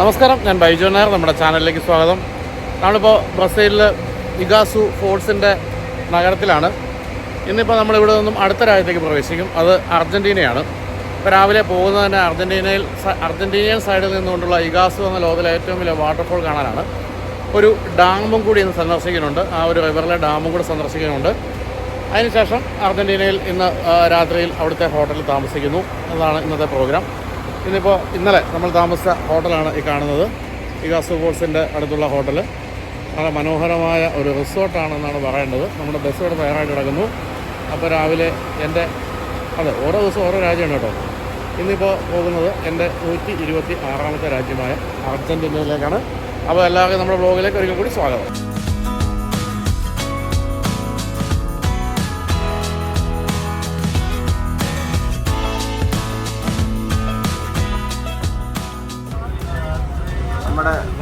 നമസ്കാരം ഞാൻ ബൈജു നായർ നമ്മുടെ ചാനലിലേക്ക് സ്വാഗതം. നമ്മളിപ്പോൾ ബ്രസീലിൽ ഇഗാസു ഫോർട്സിന്റെ നഗരത്തിലാണ്. ഇന്നിപ്പോൾ നമ്മളിവിടെ നിന്നും അടുത്ത രാജ്യത്തേക്ക് പ്രവേശിക്കും. അത് അർജന്റീനയാണ് ഇപ്പോൾ രാവിലെ പോകുന്നത് തന്നെ അർജന്റീനയിൽ അർജന്റീനിയൻ സൈഡിൽ നിന്നുകൊണ്ടുള്ള ഇഗാസു എന്ന ലോകത്തിലെ ഏറ്റവും വലിയ വാട്ടർഫോൾ കാണാനാണ്. ഒരു ഡാമും കൂടി ഇന്ന് സന്ദർശിക്കുന്നുണ്ട്. ആ ഒരു റിവറിലെ ഡാമും കൂടി സന്ദർശിക്കുന്നുണ്ട്. അതിനുശേഷം അർജന്റീനയിൽ ഇന്ന് രാത്രിയിൽ അവിടുത്തെ ഹോട്ടലിൽ താമസിക്കുന്നു. എന്നതാണ് ഇന്നത്തെ പ്രോഗ്രാം ഇന്നിപ്പോൾ ഇന്നലെ നമ്മൾ താമസിച്ച ഹോട്ടലാണ് ഈ കാണുന്നത്. ഇഗാസു ഫോൾസിന്റെ അടുത്തുള്ള ഹോട്ടൽ വളരെ മനോഹരമായ ഒരു റിസോർട്ടാണെന്നാണ് പറയേണ്ടത്. നമ്മുടെ ബസ് ഇവിടെ തയ്യാറായിട്ട് കിടക്കുന്നു. അപ്പോൾ രാവിലെ എന്റെ അതെ ഓരോ ദിവസവും ഓരോ രാജ്യമാണ് കേട്ടോ. ഇന്നിപ്പോൾ പോകുന്നത് എന്റെ നൂറ്റി ഇരുപത്തി ആറാമത്തെ രാജ്യമായ അർജന്റീനയിലേക്കാണ് അപ്പോൾ എല്ലാവർക്കും നമ്മുടെ ബ്ലോഗിലേക്ക് ഒരിക്കൽ കൂടി സ്വാഗതം.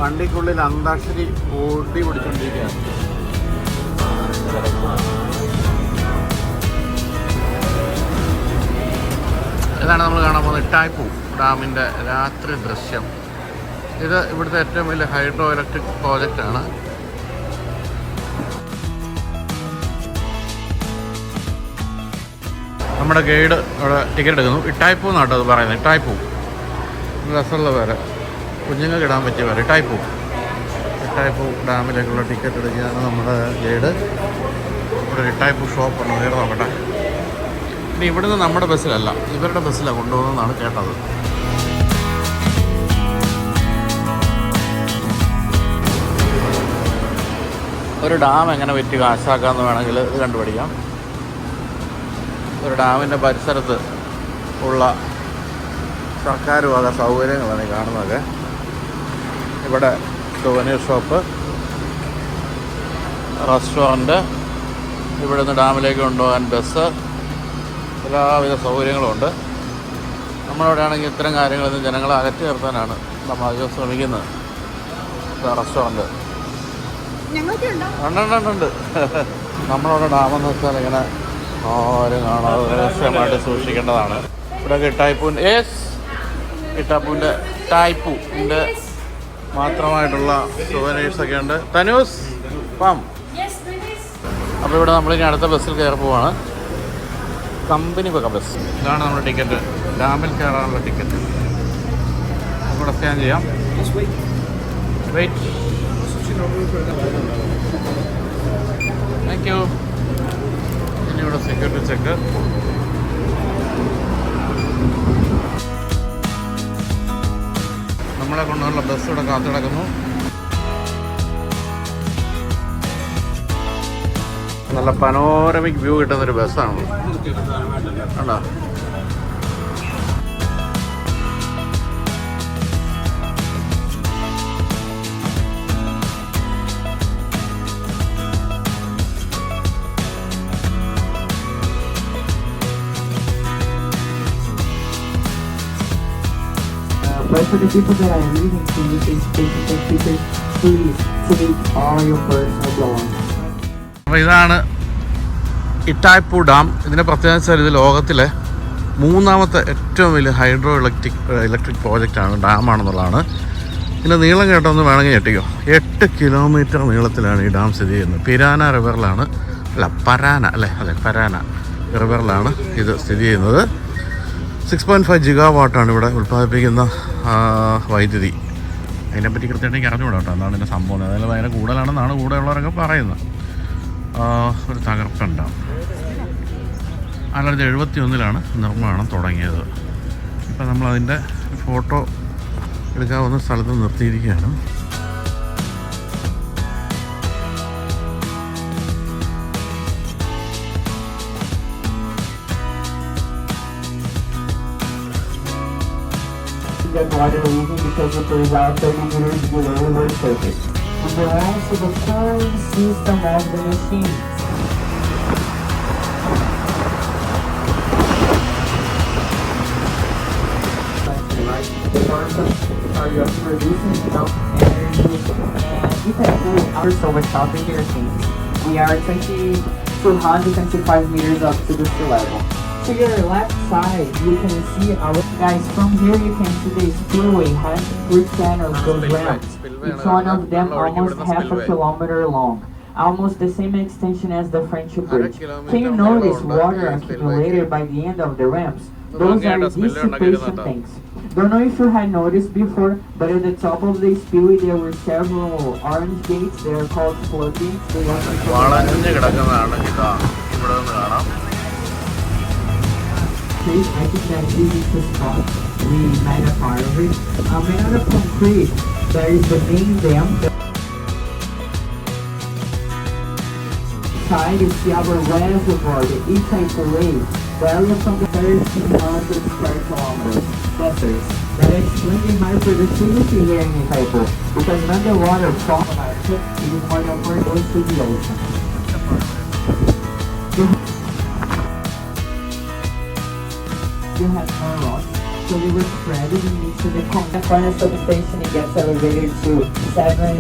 വണ്ടിക്കുള്ളിൽ അന്താക്ഷരി ഓടി പിടിച്ചോണ്ടിരിക്കുകയാണ് ഇതാണ് നമ്മൾ കാണാൻ പോകുന്നത് ഇട്ടായ്പൂ ഡാമിന്റെ രാത്രി ദൃശ്യം. ഇത് ഇവിടുത്തെ ഏറ്റവും വലിയ ഹൈഡ്രോ ഇലക്ട്രിക് പ്രോജക്റ്റാണ്. നമ്മുടെ ഗൈഡ് അവിടെ ടിക്കറ്റ് എടുക്കുന്നു. ഇട്ടായ്പൂ എന്നാട്ടോ അത് പറയുന്നത്. ഇട്ടായ്പൂ. രസമുള്ള പേര്. കുഞ്ഞുങ്ങൾക്ക് ഇടാൻ പറ്റിയ പേര് ഇട്ടായ്പൂ ഇട്ടായ്പൂ ഡാമിലേക്കുള്ള ടിക്കറ്റ് എടുക്കുകയാണ് നമ്മുടെ ഗൈഡ്. ഇവിടെ ഒരു ഷോപ്പ് ഷോപ്പുണ്ട് നേരെ നോക്കട്ടെ. ഇനി ഇവിടുന്ന് നമ്മുടെ ബസ്സിലല്ല. ഇവരുടെ ബസ്സിലാണ് കൊണ്ടുപോകുന്നതെന്നാണ് കേട്ടത്. ഒരു ഡാം എങ്ങനെ പറ്റി കാശാക്കാമെന്ന് വേണമെങ്കിൽ ഇത് കണ്ടുപിടിക്കാം. ഒരു ഡാമിന്റെ പരിസരത്ത് ഉള്ള സർക്കാർ വക സൗകര്യങ്ങളാണ് ഈ കാണുന്നതൊക്കെ ഇവിടെ സുവനീർ ഷോപ്പ് റെസ്റ്റോറന്റ് ഇവിടെ നിന്ന് ഡാമിലേക്ക് കൊണ്ടുപോകാൻ ബസ് എല്ലാവിധ സൗകര്യങ്ങളും ഉണ്ട്. നമ്മളിവിടെ ആണെങ്കിൽ ഇത്തരം കാര്യങ്ങളിൽ നിന്ന് ജനങ്ങളെ അകറ്റി നിർത്താനാണ് നമ്മൾ അധികം ശ്രമിക്കുന്നത്. റെസ്റ്റോറന്റ് ഉണ്ട് ഉണ്ടുണ്ടുണ്ട് നമ്മളവിടെ ഡാമെന്ന് വെച്ചാൽ ഇങ്ങനെ ആരും കാണാതെ രഹസ്യമായിട്ട് സൂക്ഷിക്കേണ്ടതാണ്. ഇവിടെ കിട്ടായ്പൂന്റെ ഏസ് കിട്ടാപ്പൂന്റെ ടായ്പൂന്റെ മാത്രമായിട്ടുള്ള സുവനേഴ്സ് ഒക്കെ ഉണ്ട് തനൂസ് പാം അപ്പോൾ ഇവിടെ നമ്മളിനി അടുത്ത ബസ്സിൽ കയറി പോവാണ്. കമ്പനി പക്ക ബസ് ഇതാണ് നമ്മുടെ ടിക്കറ്റ് ഡാമിൽ കയറാനുള്ള ടിക്കറ്റ് ഇവിടെ സ്കാൻ ചെയ്യാം. വെയിറ്റ് താങ്ക് യു ഇനി ഇവിടെ സെക്യൂരിറ്റി ചെക്ക് നമ്മളെ കൊണ്ടുള്ള ബസ് ഇവിടെ കാത്തിടക്കുന്നു. നല്ല പനോരമിക് വ്യൂ കിട്ടുന്നൊരു ബസ്സാണ് കണ്ടോ? But for the people that are leaving to this is and features, please take all your personal belongings. ഇതാണ് ഇട്ടായ്പൂ ഡാം. ഇതിന്റെ പ്രത്യേകത വെച്ചാൽ ഇത് ലോകത്തിലെ മൂന്നാമത്തെ ഏറ്റവും വലിയ ഹൈഡ്രോ ഇലക്ട്രിക് ഇലക്ട്രിക് പ്രോജക്റ്റാണ് ഡാമാണെന്നുള്ളതാണ്. ഇതിന്റെ നീളം കേട്ടൊന്ന് വേണമെങ്കിൽ ഞെട്ടിക്കോ. എട്ട് കിലോമീറ്റർ നീളത്തിലാണ് ഈ ഡാം സ്ഥിതി ചെയ്യുന്നത്. പിരാന റിവറിലാണ് അല്ല പരാന അല്ലേ? അതെ പരാന റിവറിലാണ് ഇത് സ്ഥിതി ചെയ്യുന്നത്. സിക്സ് പോയിന്റ് ഫൈവ് ജിഗാ വാട്ടാണ് ഇവിടെ ഉൽപ്പാദിപ്പിക്കുന്ന വൈദ്യുതി. അതിനെപ്പറ്റി കൃത്യമായിട്ട് എനിക്ക് അറിഞ്ഞുകൂടാ കേട്ടോ. എന്താണ് ഇതിന്റെ സംഭവം. അതായത് ഭയങ്കര കൂടുതലാണെന്നാണ് കൂടെയുള്ളവരൊക്കെ പറയുന്നത്. ഒരു ഒരു തകർപ്പുണ്ടാവും ആയിരത്തി എഴുപത്തി ഒന്നിലാണ് നിർമ്മാണം തുടങ്ങിയത്. ഇപ്പം നമ്മളതിന്റെ ഫോട്ടോ എടുക്കാവുന്ന സ്ഥലത്ത് നിർത്തിയിരിക്കുകയാണ്. Get water leaving because it is out 30 meters below the surface. It belongs to the cooling system of the machine. The are producing enough energy and you can cool our so much stopping your machines. We are 20 265 meters up to the sea level. To your left side, you can see our Guys, from here you can see the spillway has three channels goes round. Each one of them almost half a kilometer long, almost the same extension as the Friendship Bridge. Can you notice water accumulated by the end of the ramps. Those are dissipation tanks. Don't know if you had noticed before, but at the top of the spillway there were several orange gates. They are called flood gates. They crate. I think that this is the spot we made a fire with. Um, another concrete, there is the main dam. Side is the other reservoir, the Itai Parade, value from the 13,000 square kilometers. Buffers. That explains my productivity here in Itaipu, because underwater from our ship is more than 4 goes to the ocean. you have more rocks, so they were spread in into the contact furnace substation. It gets elevated to seven,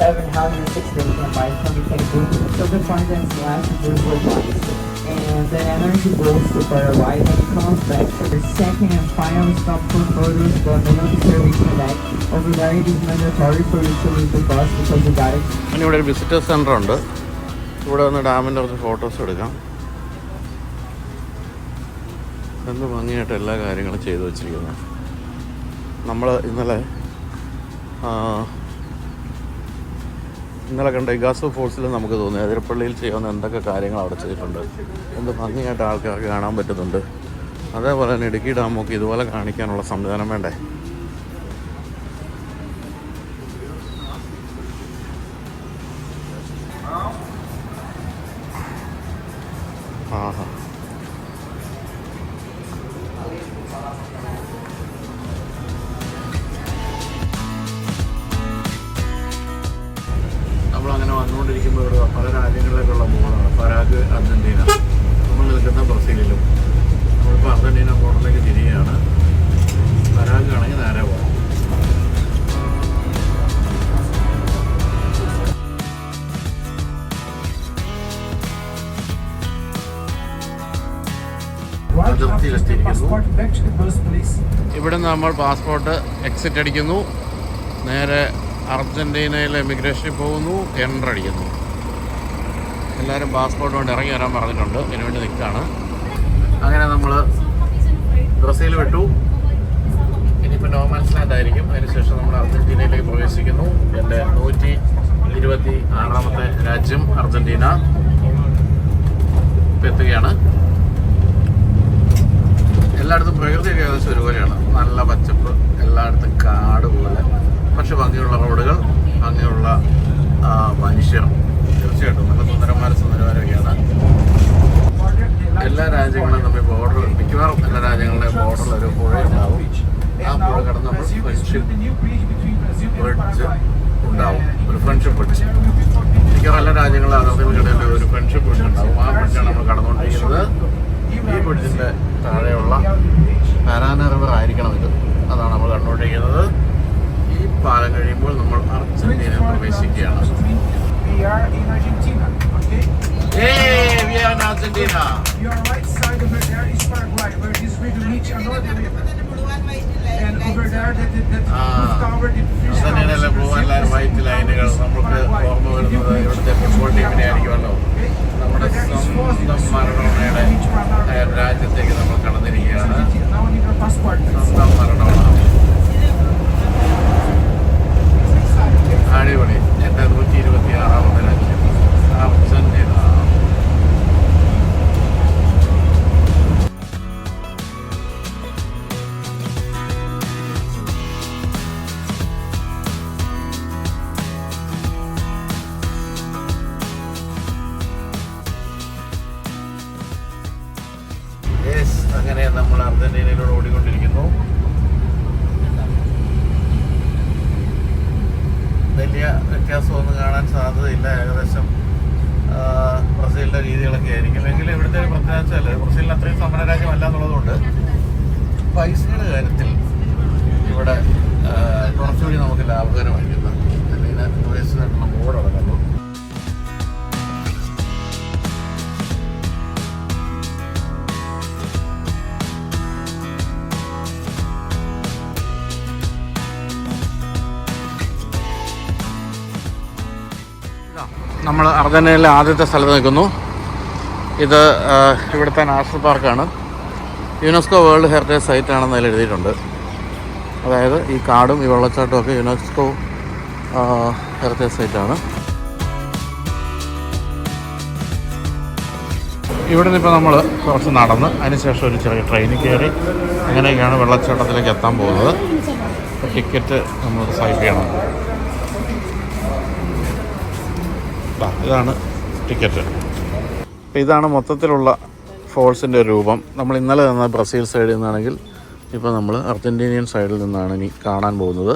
seven hundred sixty by twenty twenty. So the furnace last year was lights, and the energy goes to Paraguay and it comes back to the second and final stop for photos. The military connect over there. It is mandatory for you to leave the bus because you got it. ഇനി ഇവിടെ ഒരു visitors centre ഉണ്ട് ഇവിടെ വന്ന് ഡാമിൻ്റെ കുറച്ച് photos എടുക്കാം എന്ത് ഭംഗിയായിട്ട് എല്ലാ കാര്യങ്ങളും ചെയ്തു വച്ചിരിക്കുന്നത് നമ്മൾ ഇന്നലെ ഇന്നലെ കണ്ട ഇഗാസോ ഫോഴ്സിൽ നമുക്ക് തോന്നി അതിരപ്പള്ളിയിൽ ചെയ്യാവുന്ന എന്തൊക്കെ കാര്യങ്ങൾ അവിടെ ചെയ്തിട്ടുണ്ട്. എന്ത് ഭംഗിയായിട്ട് ആൾക്കാർക്ക് കാണാൻ പറ്റുന്നുണ്ട്. അതേപോലെ തന്നെ ഇടുക്കി ഡാമൊക്കെ ഇതുപോലെ കാണിക്കാനുള്ള സംവിധാനം വേണ്ടേ? വന്നുകൊണ്ടിരിക്കുമ്പോൾ ഇവിടെ പല രാജ്യങ്ങളിലേക്കുള്ള മോളാണ്. Paraguay Argentina. നമ്മൾ നിൽക്കുന്ന ബ്രസീലിലും. നമ്മളിപ്പോൾ അർജന്റീന ബോർഡറിലേക്ക് തിരികെയാണ് പരാഗ് ആണെങ്കിൽ നേരെ പോകണം. ഇവിടെ നമ്മൾ പാസ്പോർട്ട് എക്സിറ്റ് അടിക്കുന്നു. നേരെ അർജന്റീനയിലെ ഇമിഗ്രേഷനിൽ പോകുന്നു എന്റർ അടിക്കുന്നു. എല്ലാവരും പാസ്പോർട്ട് കൊണ്ട് ഇറങ്ങി വരാൻ പറഞ്ഞിട്ടുണ്ട്. ഇതിനു വേണ്ടി നിൽക്കുകയാണ്. അങ്ങനെ നമ്മൾ ബ്രസീൽ വിട്ടു. ഇനിയിപ്പോൾ നോമാൻസ് ലാൻഡ് ആയിരിക്കും. അതിനുശേഷം നമ്മൾ അർജന്റീനയിലേക്ക് പ്രവേശിക്കുന്നു. എന്റെ നൂറ്റി ഇരുപത്തി ആറാമത്തെ രാജ്യം അർജന്റീന ഇപ്പം എത്തുകയാണ്. എല്ലായിടത്തും പ്രകൃതിയൊക്കെ ഏകദേശം ഒരുപോലെയാണ്. നല്ല പച്ചപ്പ് എല്ലായിടത്തും കാട് പോലെ. പക്ഷെ ഭംഗിയുള്ള റോഡുകൾ ഭംഗിയുള്ള മനുഷ്യർ. തീർച്ചയായിട്ടും നല്ല സുന്ദരന്മാർ സുന്ദരമാരൊക്കെയാണ് എല്ലാ രാജ്യങ്ങളും തമ്മിൽ ബോർഡർ മിക്കവാറും എല്ലാ രാജ്യങ്ങളുടെ ബോർഡറിൽ ഒരു പുഴ ഉണ്ടാവും ആ പുഴ കടന്ന് നമ്മൾ ഫ്രണ്ട്ഷിപ്പ് ഉണ്ടാവും. ഒരു ഫ്രണ്ട്ഷിപ്പ് ബ്രിഡ്ജ് മിക്കവാറും എല്ലാ രാജ്യങ്ങളും അതിർത്തികൾക്കിടയിൽ ഒരു ഫ്രണ്ട്ഷിപ്പ് ബ്രിഡ്ജ് ഉണ്ടാവും. ആ ബ്രിഡ്ജാണ് നമ്മൾ കടന്നുകൊണ്ടിരിക്കുന്നത്. ഈ ബ്രിഡ്ജിന്റെ താഴെയുള്ള പാരാന റിവർ ആയിരിക്കണം ഇത്. അതാണ് നമ്മൾ കണ്ടുകൊണ്ടിരിക്കുന്നത്. ഈ പാലം കഴിയുമ്പോൾ നമ്മൾ പ്രവേശിക്കുകയാണ്? Argentina Your right side over there is Paraguay, where this river meets another river. And over there, that, that, that Ah. covered the fish അർജന്റീനയിലെ പോകാൻ വൈറ്റ് ലൈനുകൾ നമുക്ക് ഓർമ്മ വരുന്നത് ഇവിടുത്തെ ഫുട്ബോൾ ടീമിനെ ആയിരിക്കുമല്ലോ നമ്മുടെ സ്വന്തം മരണയുടെ അഹ് രാജ്യത്തേക്ക് നമ്മൾ കടന്നിരിക്കുകയാണ്. സ്വന്തം മരണമാണ് അടിപൊളി. എന്റെ നൂറ്റി ഇരുപത്തി ആറാമത്തെ ലക്ഷ്യം അങ്ങനെ നമ്മൾ അർജന്റീനയിലൂടെ ഓടിക്കൊണ്ടിരിക്കുന്നു. വലിയ വ്യത്യാസമൊന്നും കാണാൻ സാധ്യതയില്ല ഏകദേശം ബ്രസീലിന്റെ രീതികളൊക്കെ ആയിരിക്കും. എങ്കിലും ഇവിടുത്തെ ഒരു പ്രത്യേകത ബ്രസീലിന് അത്രയും സമ്പന്ന രാജ്യമല്ല എന്നുള്ളതുകൊണ്ട് പൈസയുടെ കാര്യത്തിൽ ഇവിടെ കുറച്ചുകൂടി നമുക്ക് ലാഭകരമായിരിക്കും അല്ലെങ്കിൽ ടൂറിസ്റ്റ് നടക്കുന്ന ബോർഡ് നമ്മൾ അർജന്റീനയിലെ ആദ്യത്തെ സ്ഥലത്ത് നിൽക്കുന്നു. ഇത് ഇവിടുത്തെ നാഷണൽ പാർക്കാണ്. യുനെസ്കോ വേൾഡ് ഹെറിറ്റേജ് സൈറ്റ് ആണെന്ന് അതിൽ എഴുതിയിട്ടുണ്ട്. അതായത് ഈ കാടും ഈ വെള്ളച്ചാട്ടവും ഒക്കെ യുനെസ്കോ ഹെറിറ്റേജ് സൈറ്റാണ് ഇവിടെ നിന്ന് ഇപ്പോൾ നമ്മൾ കുറച്ച് നടന്ന് അതിനുശേഷം ഒരു ചെറിയ ട്രെയിനിൽ കയറി അങ്ങനെയൊക്കെയാണ് വെള്ളച്ചാട്ടത്തിലേക്ക് എത്താൻ പോകുന്നത്. ടിക്കറ്റ് നമ്മൾ സൈപ്പ് ചെയ്യണം ഇതാണ് ടിക്കറ്റ്. അപ്പോൾ ഇതാണ് മൊത്തത്തിലുള്ള ഫോൾസിന്റെ രൂപം. നമ്മൾ ഇന്നലെ നിന്ന ബ്രസീൽ സൈഡിൽ നിന്നാണെങ്കിൽ ഇപ്പോൾ നമ്മൾ അർജന്റീനിയൻ സൈഡിൽ നിന്നാണ് ഇനി കാണാൻ പോകുന്നത്.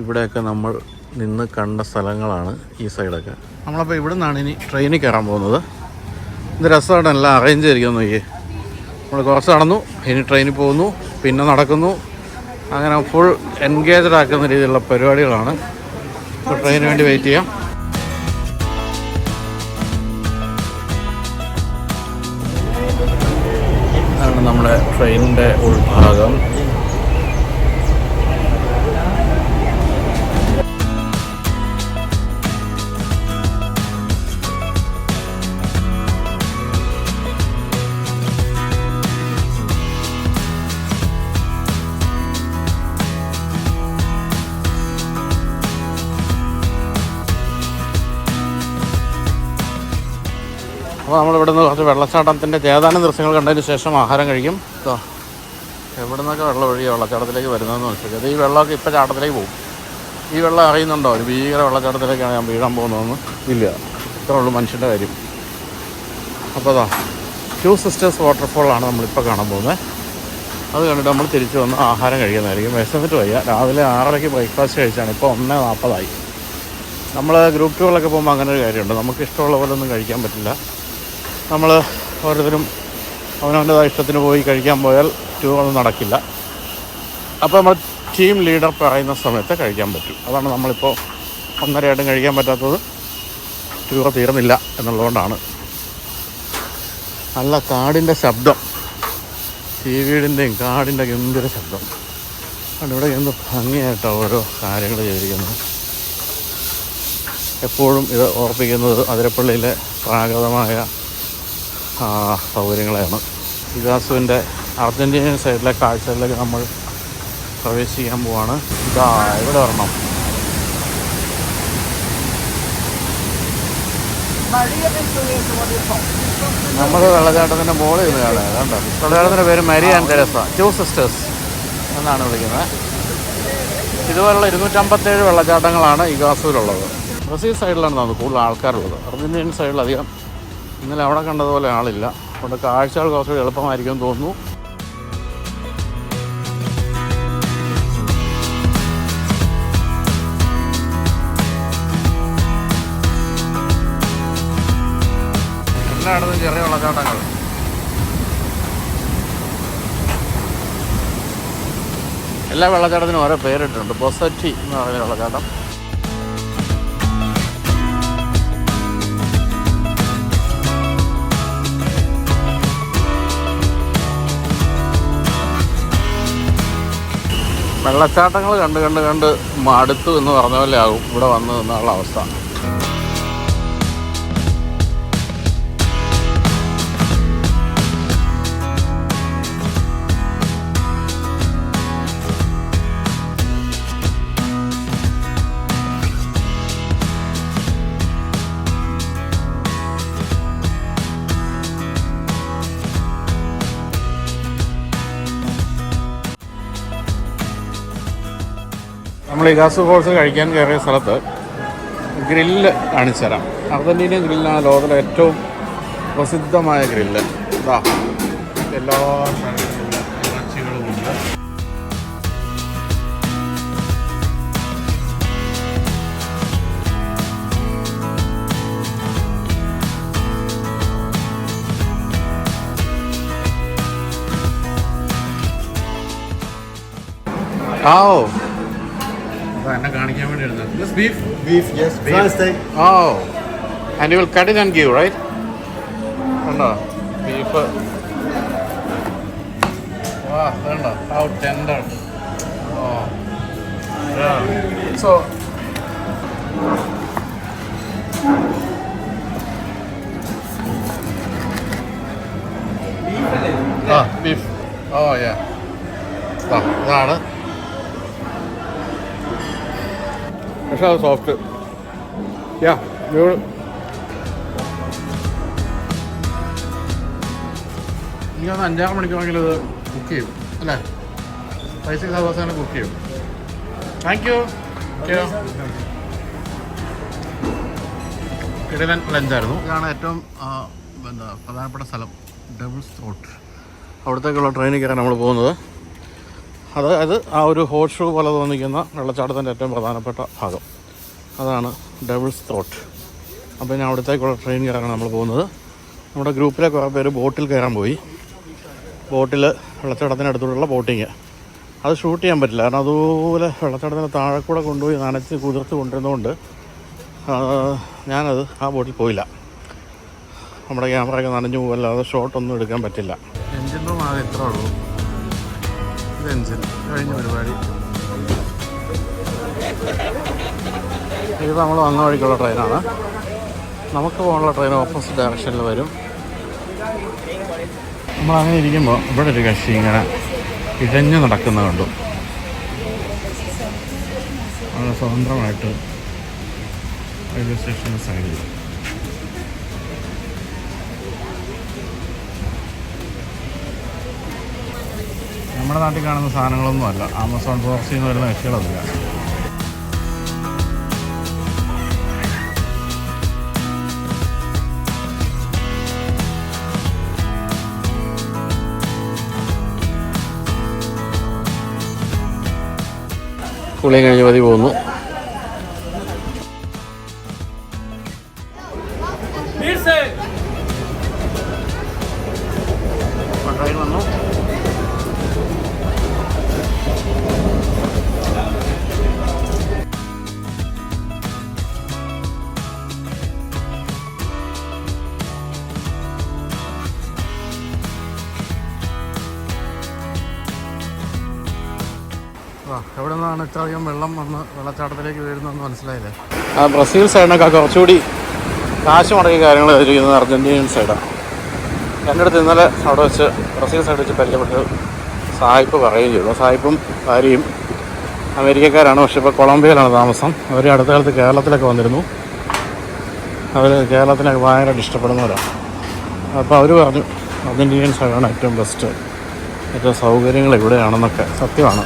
ഇവിടെയൊക്കെ നമ്മൾ നിന്ന് കണ്ട സ്ഥലങ്ങളാണ് ഈ സൈഡൊക്കെ നമ്മളപ്പോൾ ഇവിടെ നിന്നാണ് ഇനി ട്രെയിനിൽ കയറാൻ പോകുന്നത്. ഇത് രസമാണ് എല്ലാം അറേഞ്ച് ചെയ്തിരിക്കുന്നു നോക്കിയേ. നമ്മൾ കുറച്ച് നടന്നു ഇനി ട്രെയിനിൽ പോകുന്നു പിന്നെ നടക്കുന്നു. അങ്ങനെ ഫുൾ എൻഗേജ്ഡ് ആക്കുന്ന രീതിയിലുള്ള പരിപാടികളാണ്. ട്രെയിനിന് വേണ്ടി വെയിറ്റ് ചെയ്യാം. ട്രെയിനിന്റെ ഉൾഭാഗം. അപ്പോൾ നമ്മൾ കുറച്ച് വെള്ളച്ചാട്ടത്തിന്റെ ഏതാനും ദൃശ്യങ്ങൾ കണ്ടതിന് ശേഷം ആഹാരം കഴിക്കും. കേട്ടോ എവിടെ നിന്നൊക്കെ വെള്ളം ഒഴുകി വെള്ളച്ചാട്ടത്തിലേക്ക് വരുന്നതെന്ന് മനസ്സിലാക്കി ഈ വെള്ളമൊക്കെ ഇപ്പോൾ ചാട്ടത്തിലേക്ക് പോകും. ഈ വെള്ളം അറിയുന്നുണ്ടോ? ഒരു ഭീകര വെള്ളച്ചാട്ടത്തിലേക്കാണ് ഞാൻ വീഴാൻ പോകുന്നതെന്ന്? ഇല്ല. ഇത്രേ ഉള്ളൂ മനുഷ്യന്റെ കാര്യം. അപ്പോൾ അതാ ടു സിസ്റ്റേഴ്സ് വാട്ടർഫോളാണ് നമ്മളിപ്പോൾ കാണാൻ പോകുന്നത്. അത് കണ്ടിട്ട് നമ്മൾ തിരിച്ചു വന്ന് ആഹാരം കഴിക്കുന്നതായിരിക്കും. വിശന്നിട്ട് വയ്യ. രാവിലെ ആറരയ്ക്ക് ബ്രേക്ക്ഫാസ്റ്റ് കഴിച്ചാണ് ഇപ്പോൾ ഒന്നേ നാൽപ്പതായി. നമ്മൾ ഗ്രൂപ്പ് ടൂറിലൊക്കെ പോകുമ്പോൾ അങ്ങനെ ഒരു കാര്യമുണ്ട്. നമുക്ക് ഇഷ്ടമുള്ള പോലെ ഒന്നും കഴിക്കാൻ പറ്റില്ല. നമ്മൾ ഓരോരുത്തരും അവനവന്റെതായ ഇഷ്ടത്തിന് പോയി കഴിക്കാൻ പോയാൽ ടൂറൊന്നും നടക്കില്ല. അപ്പോൾ നമ്മൾ ടീം ലീഡർ പറയുന്ന സമയത്ത് കഴിക്കാൻ പറ്റും. അതാണ് നമ്മളിപ്പോൾ ഒന്നരയായിട്ടും കഴിക്കാൻ പറ്റാത്തത്. ടൂർ തീർന്നില്ല എന്നുള്ളതുകൊണ്ടാണ്. നല്ല കാടിന്റെ ശബ്ദം. ടി വീടിന്റെയും കാടിന്റെ ഗംഭീര ശബ്ദം. അതുകൊണ്ട് ഇവിടെ എന്ത് ഭംഗിയായിട്ടാണ് ഓരോ കാര്യങ്ങൾ ചെയ്തിരിക്കുന്നത്. എപ്പോഴും ഇത് ഓർപ്പിക്കുന്നത് അതിരപ്പള്ളിയിലെ പ്രാകൃതമായ സൗകര്യങ്ങളെയാണ്. വികാസുവിന്റെ അർജന്റീനിയൻ സൈഡിലെ കാഴ്ചകളിലേക്ക് നമ്മൾ പ്രവേശിക്കാൻ പോവാണ്. ഇതാ ഇവിടെ വരണം നമ്മൾ വെള്ളച്ചാട്ടത്തിന്റെ മുകളിൽ നിന്ന് കാണുക. കണ്ടോ? വെള്ളച്ചാട്ടത്തിന്റെ പേര് Mari and Teresa. Two sisters എന്നാണ് വിളിക്കുന്നത്. ഇതുപോലുള്ള ഇരുന്നൂറ്റമ്പത്തേഴ് വെള്ളച്ചാട്ടങ്ങളാണ് ഇഗാസൂരുള്ളത് ബ്രസീൽ സൈഡിലാണ് നമുക്ക് കൂടുതൽ ആൾക്കാരുള്ളത്. അർജന്റീൻ സൈഡിൽ അധികം ഇന്നലെ അവിടെ കണ്ടതുപോലെ ആളില്ല. അതുകൊണ്ട് കാഴ്ചകൾ കുറച്ചുകൂടി എളുപ്പമായിരിക്കും തോന്നുന്നു. എല്ലായിടത്തും ചെറിയ വെള്ളച്ചാട്ടങ്ങൾ എല്ലാ വെള്ളച്ചാട്ടത്തിനും ഓരോ പേരിട്ടുണ്ട് ബൊസറ്റി എന്ന് പറയുന്ന വെള്ളച്ചാട്ടം വെള്ളച്ചാട്ടങ്ങൾ കണ്ട് കണ്ട് കണ്ട് മടുത്തു എന്ന് പറഞ്ഞ പോലെ ആകും ഇവിടെ വന്നു നിന്നുള്ള അവസ്ഥ. നമ്മൾ ഹോൾസ് കഴിക്കാൻ കയറിയ സ്ഥലത്ത് ഗ്രില്ല് കാണിച്ചു തരാം അർജന്റീനിയൻ ഗ്രില്ലാണ് ലോകത്തിലെ ഏറ്റവും പ്രസിദ്ധമായ ഗ്രില്ല്. ഇതാ എല്ലാ ഇറച്ചികളുമുണ്ട് കാണിക്കാൻ വേണ്ടി എടുത്തത് beef Beef, yes. Flank steak. Oh, and you will cut it and give, right? കണ്ടോ ബീഫ് വാ കണ്ടോ how tender oh so ah beef oh yeah ഇതാണ് പക്ഷെ അത് സോഫ്റ്റ് യാ എനിക്കൊന്ന് അഞ്ചാറ് മണിക്കൂറെങ്കിലും ഇത് ബുക്ക് ചെയ്യും അല്ലേ? പൈസ അവസാനം ബുക്ക് ചെയ്യും. താങ്ക് യു കിടലൻ ലഞ്ചായിരുന്നു. ഇതാണ് ഏറ്റവും എന്താ പ്രധാനപ്പെട്ട സ്ഥലം ഡബിൾസ് റോട്ട് അവിടത്തേക്കുള്ള ട്രെയിനിൽ കയറാൻ നമ്മൾ പോകുന്നത്. അത് അത് ആ ഒരു ഹോട്ട് ഷൂ പോലെ തോന്നിക്കുന്ന വെള്ളച്ചാട്ടത്തിന്റെ ഏറ്റവും പ്രധാനപ്പെട്ട ഭാഗം. അതാണ് ഡബിൾസ് തോട്ട് അപ്പോൾ ഞാൻ അവിടത്തേക്കുള്ള ട്രെയിൻ കയറാനാണ് നമ്മൾ പോകുന്നത്. നമ്മുടെ ഗ്രൂപ്പിലെ കുറേ പേര് ബോട്ടിൽ കയറാൻ പോയി. ബോട്ടിൽ വെള്ളച്ചാട്ടത്തിനടുത്തോട്ടുള്ള ബോട്ടിങ് അത് ഷൂട്ട് ചെയ്യാൻ പറ്റില്ല. കാരണം അതുപോലെ വെള്ളച്ചാട്ടത്തിന് താഴെ കൂടെ കൊണ്ടുപോയി നനച്ച് കുതിർത്ത് കൊണ്ടിരുന്നതുകൊണ്ട് ഞാനത് ആ ബോട്ടിൽ പോയില്ല. നമ്മുടെ ക്യാമറയൊക്കെ നനഞ്ഞു പോകല്ലാതെ ഷോട്ടൊന്നും എടുക്കാൻ പറ്റില്ല. എൻജിൻ റൂം ആകെ എത്ര ഉള്ളൂ. ഇത് എൻജിൻ കഴിഞ്ഞ പരിപാടി. ഇത് നമ്മൾ വന്ന വഴിക്കുള്ള ട്രെയിനാണ്. നമുക്ക് പോകാനുള്ള ട്രെയിൻ ഓപ്പോസിറ്റ് ഡയറക്ഷനിൽ വരും. നമ്മൾ അങ്ങനെ ഇരിക്കുമ്പോൾ ഇവിടെ ഒരു കക്ഷി ഇങ്ങനെ ഇഴഞ്ഞു നടക്കുന്ന കണ്ടു. വളരെ സ്വതന്ത്രമായിട്ട് റെയിൽവേ സ്റ്റേഷന്റെ സൈഡിൽ നമ്മുടെ നാട്ടിൽ കാണുന്ന സാധനങ്ങളൊന്നും അല്ല ആമസോൺ നിന്ന് വരുന്ന കക്ഷികളൊന്നുമില്ല. കുളിയും കഴിഞ്ഞ് പതി പോകുന്നു. നിന്നാണ് ഇത്രയധികം വെള്ളം വന്ന് വെള്ളച്ചാട്ടത്തിലേക്ക് വീഴുന്നതെന്ന് മനസ്സിലായില്ലേ? ആ ബ്രസീൽ സൈഡിനൊക്കെ കുറച്ചുകൂടി കാശ് മുടക്കിയ കാര്യങ്ങൾ ചെയ്തിരിക്കുന്നത് അർജന്റീനിയൻ സൈഡാണ് എന്റെ അടുത്ത് ഇന്നലെ അവിടെ വെച്ച് ബ്രസീൽ സൈഡ് വെച്ച് പരിചയപ്പെട്ട സായിപ്പ് പറയുകയും ചെയ്തു. സായിപ്പും ഭാര്യയും അമേരിക്കക്കാരാണ്. പക്ഷെ ഇപ്പോൾ കൊളംബിയയിലാണ് താമസം. അവർ അടുത്ത കാലത്ത് കേരളത്തിലൊക്കെ വന്നിരുന്നു. അവർ കേരളത്തിനൊക്കെ ഭയങ്കരമായിട്ട് ഇഷ്ടപ്പെടുന്നവരാണ്. അപ്പോൾ അവർ പറഞ്ഞു അർജന്റീനിയൻ സൈഡാണ് ഏറ്റവും ബെസ്റ്റ് ഏറ്റവും സൗകര്യങ്ങൾ ഇവിടെയാണെന്നൊക്കെ. സത്യമാണ്.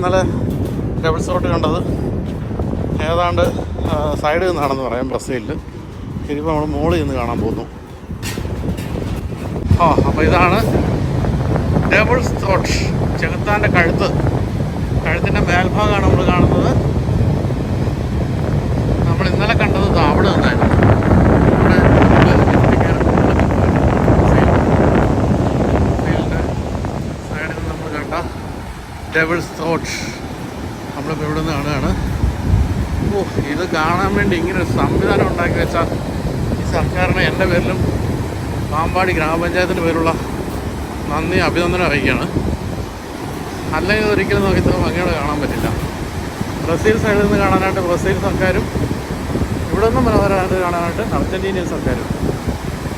ഇന്നലെ ഡബിൾ സോട്ട് കണ്ടത്. ഏതാണ്ട് സൈഡിൽ നിന്നാണെന്ന് പറയാം ബ്രസീലിൽ ഇനിയിപ്പോൾ നമ്മൾ മോളിൽ നിന്ന് കാണാൻ പോകുന്നു. ആ അപ്പോൾ ഇതാണ് ഡബിൾ ത്രോട്ട് ചെകുത്താന്റെ കഴുത്ത്. കഴുത്തിന്റെ മേൽഭാഗമാണ് നമ്മൾ കാണുന്നത്. നമ്മൾ ഇന്നലെ കണ്ടത് അവിടെ നിന്നായിരുന്നു ഇവിടെ ബ്രസീലിന്റെ സൈഡിൽ നിന്ന് നമ്മൾ കണ്ട ഡെവിൾസ് തോട്ട്സ് നമ്മളിപ്പോൾ ഇവിടെ നിന്ന് കാണുകയാണ്. ഓ ഇത് കാണാൻ വേണ്ടി ഇങ്ങനെ ഒരു സംവിധാനം ഉണ്ടാക്കി വെച്ചാൽ ഈ സർക്കാരിന് എന്റെ പേരിലും പാമ്പാടി ഗ്രാമപഞ്ചായത്തിന്റെ പേരുള്ള നന്ദി അഭിനന്ദനം അറിയിക്കുകയാണ്. അല്ലെങ്കിൽ ഒരിക്കലും നമുക്ക് ഇത്ര ഭംഗിയോടെ കാണാൻ പറ്റില്ല. ബ്രസീൽ സൈഡിൽ നിന്ന് കാണാനായിട്ട് ബ്രസീൽ സർക്കാരും ഇവിടെ നിന്നും മനോഹരമായിട്ട് കാണാനായിട്ട് അർജന്റീനിയൻ സർക്കാരും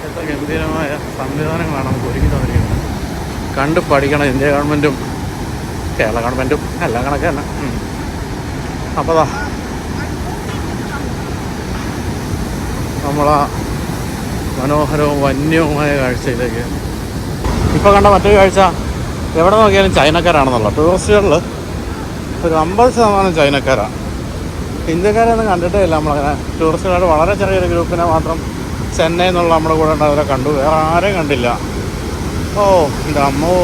എത്ര ഗംഭീരമായ സംവിധാനങ്ങളാണ് നമുക്ക് ഒരുക്കി തന്നിരിക്കുന്നത്. കണ്ട് പഠിക്കണം ഇന്ത്യ ഗവൺമെന്റും കേരള ഗവൺമെന്റും എല്ലാം കണക്ക് തന്നെ. അപ്പോൾ അതാ നമ്മളാ മനോഹരവും വന്യവുമായ കാഴ്ചയിലേക്ക്. ഇപ്പോൾ കണ്ട മറ്റൊരു കാഴ്ച എവിടെ നോക്കിയാലും ചൈനക്കാരാണെന്നുള്ള ടൂറിസ്റ്റുകളിൽ ഒരു അമ്പത് ശതമാനം ചൈനക്കാരാണ് ഇന്ത്യക്കാരെയൊന്നും കണ്ടിട്ടേ ഇല്ല നമ്മളങ്ങനെ ടൂറിസ്റ്റുകാരുടെ വളരെ ചെറിയൊരു ഗ്രൂപ്പിനെ മാത്രം ചെന്നൈ എന്നുള്ള നമ്മുടെ കൂടെ ഉണ്ടായവരെ കണ്ടു. വേറെ ആരെയും കണ്ടില്ല. ഓ എന്റെ അമ്മോ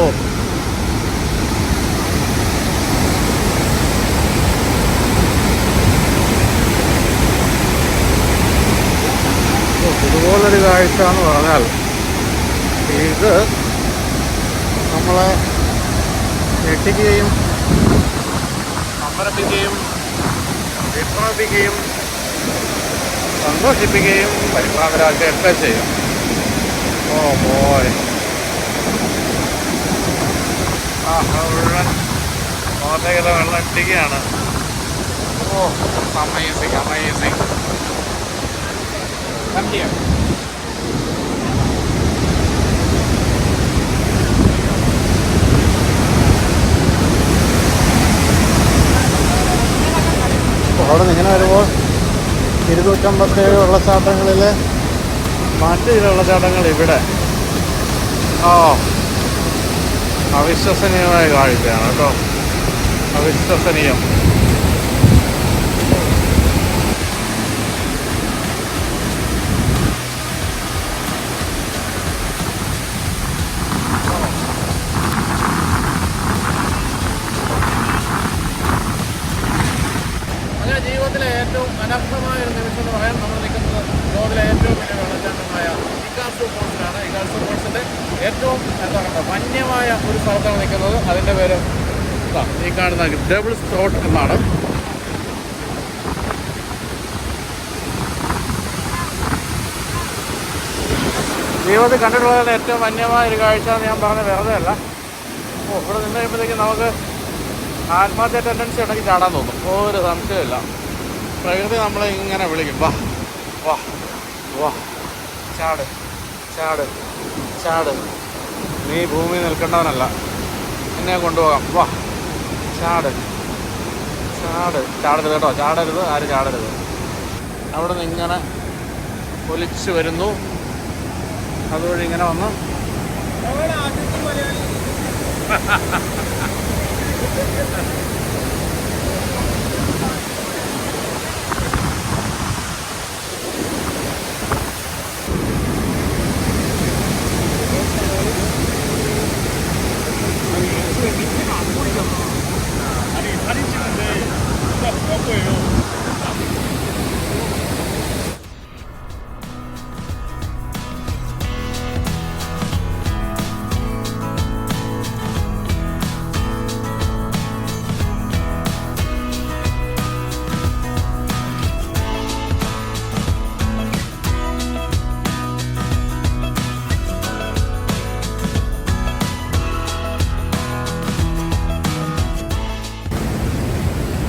ഓ, ഇതുപോലൊരു കാഴ്ച എന്ന് പറഞ്ഞാൽ ഇത് നമ്മളെ ഞെട്ടിക്കുകയും അമ്പരപ്പിക്കുകയും വിപ്രമിപ്പിക്കുകയും സന്തോഷിപ്പിക്കുകയും പരിഭ്രാന്തരാക്കുകയൊക്കെ ചെയ്യും. ഓ മോയ് ആ മുഴുവൻ മുഖത്തേക്കെല്ലാം വെള്ളം ഇട്ടിക്കുകയാണ് ഓ അമേസിങ് അമേസിങ് അവിടെ ഇരുന്നൂറ്റമ്പത്തേഴ് വെള്ളച്ചാട്ടങ്ങളിൽ മറ്റു ചില വെള്ളച്ചാട്ടങ്ങൾ ഇവിടെ. ഓ അവിശ്വസനീയമായ കാഴ്ചയാണ് കേട്ടോ. അവിശ്വസനീയം അങ്ങനെ ജീവിതത്തിലെ ഏറ്റവും അനർഹമായ ഒരു നിമിഷം എന്ന് പറയാൻ നമ്മൾ നിൽക്കുന്നത് ലോകത്തിലെ ഏറ്റവും വലിയ വെള്ളച്ചാട്ടമായ ഇക്കാസു ഫോൾസിലാണ് ഇക്കാസു ഫോൾസിന്റെ ഏറ്റവും എന്താ പറയുക വന്യമായ ഒരു സ്ഥലത്താണ് നിൽക്കുന്നത്. അതിന്റെ പേര് ഈ കാണുന്ന ഡബിൾ സ്ട്രോട്ട് എന്നാണ്. ജീവിതത്തിൽ കണ്ടിട്ടുള്ളതിൽ ഏറ്റവും വന്യമായ ഒരു കാഴ്ച എന്ന് ഞാൻ പറഞ്ഞ വെറുതെ അല്ല. ഓ ഇവിടെ നിന്ന് കഴിയുമ്പോഴത്തേക്കും നമുക്ക് ആത്മഹത്യ ടെൻഡൻസി ഉണ്ടെങ്കിൽ ചാടാൻ തോന്നും. ഒരു സംശയമില്ല പ്രകൃതി നമ്മളെ ഇങ്ങനെ വിളിക്കും. വാ വാ വാ. ചാട് ചാട് ചാട്. നീ ഭൂമി നിൽക്കേണ്ടവനല്ല. എന്നെ കൊണ്ടുപോകാം. വാ. ചാട്. ചാട്. ചാടരുത് കേട്ടോ. ചാടരുത്. ആരും ചാടരുത്? അവിടെ നിന്ന് ഇങ്ങനെ ഒലിച്ച് വരുന്നു. അതുവഴി ഇങ്ങനെ വന്ന്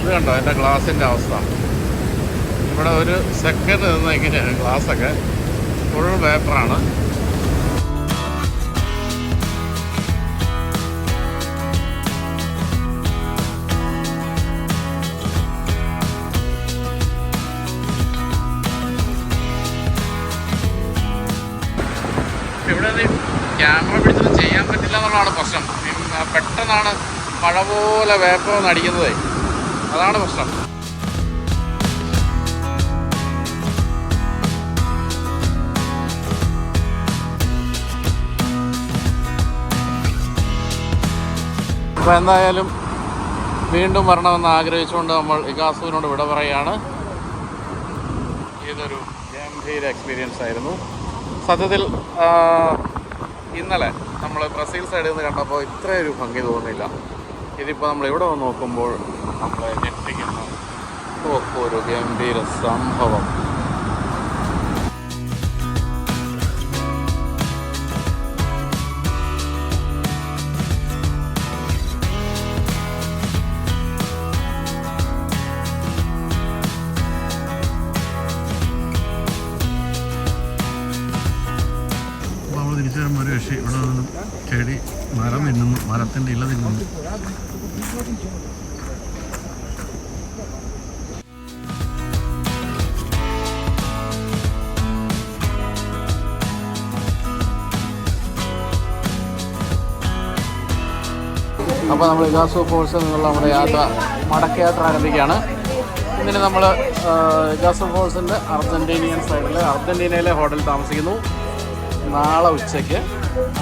ഇത് കണ്ടോ? എന്റെ ഗ്ലാസിന്റെ അവസ്ഥ. ഇവിടെ ഒരു സെക്കൻഡ് നിന്ന് എങ്ങനെയാണ് ഗ്ലാസ്സൊക്കെ. ഫുൾ പേപ്പറാണ് ക്യാമറ പിടിച്ചിട്ട് ചെയ്യാൻ പറ്റില്ല എന്നുള്ളതാണ് പ്രശ്നം. പെട്ടെന്നാണ് മഴ പോലെ വേപ്പം ഒന്ന് അടിക്കുന്നത് അതാണ് പ്രശ്നം. അപ്പോൾ എന്തായാലും വീണ്ടും വരണമെന്ന് ആഗ്രഹിച്ചുകൊണ്ട് നമ്മൾ ഇഗാസുവിനോട് വിട പറയുകയാണ്. ഇതൊരു ഗംഭീര എക്സ്പീരിയൻസ് ആയിരുന്നു. സത്യത്തിൽ ഇന്നലെ നമ്മൾ ബ്രസീൽ സൈഡിൽ നിന്ന് കണ്ടപ്പോൾ ഇത്രയൊരു ഭംഗി തോന്നില്ല ഇതിപ്പോൾ നമ്മൾ ഇവിടെ വന്ന് നോക്കുമ്പോൾ നമ്മൾ ഞെട്ടിക്കുന്ന ഒരു ഗംഭീര സംഭവം. ഇവിടെ ചെടി മരം തിന്നുന്നു. മരത്തിന്റെ ഇല തിന്നുന്നു. അപ്പോൾ നമ്മൾ ഇഗാസോ ഫോൾസിൽ നിന്നുള്ള നമ്മുടെ യാത്ര മടക്കയാത്ര ആരംഭിക്കുകയാണ്. ഇന്നലെ നമ്മൾ ഇഗാസോ ഫോൾസിന്റെ അർജന്റീനിയൻ സൈഡിൽ അർജന്റീനയിലെ ഹോട്ടലിൽ താമസിക്കുന്നു. നാളെ ഉച്ചയ്ക്ക്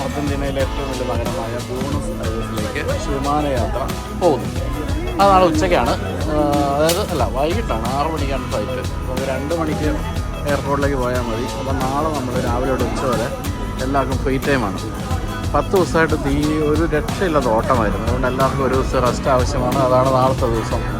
അർജന്റീനയിലെ ഏറ്റവും വലിയ നഗരമായ ബ്യൂണസ് ഐറസിലേക്ക് വിമാനയാത്ര പോകുന്നു. അത് നാളെ ഉച്ചയ്ക്കാണ്. അതായത് അല്ല വൈകിട്ടാണ് ആറ് മണിക്കാണ് ഫ്ലൈറ്റ്. അപ്പോൾ രണ്ട് മണിക്ക് എയർപോർട്ടിലേക്ക് പോയാൽ മതി. അപ്പോൾ നാളെ നമ്മൾ രാവിലെ ഉച്ച വരെ എല്ലാവർക്കും ഫ്രീ ടൈമാണ് പത്ത് ദിവസമായിട്ട് തീ ഒരു രക്ഷയില്ലാത്ത ഓട്ടമായിരുന്നു. അതുകൊണ്ട് എല്ലാവർക്കും ഒരു ദിവസം റെസ്റ്റ് ആവശ്യമാണ്. അതാണ് നാളത്തെ ദിവസം.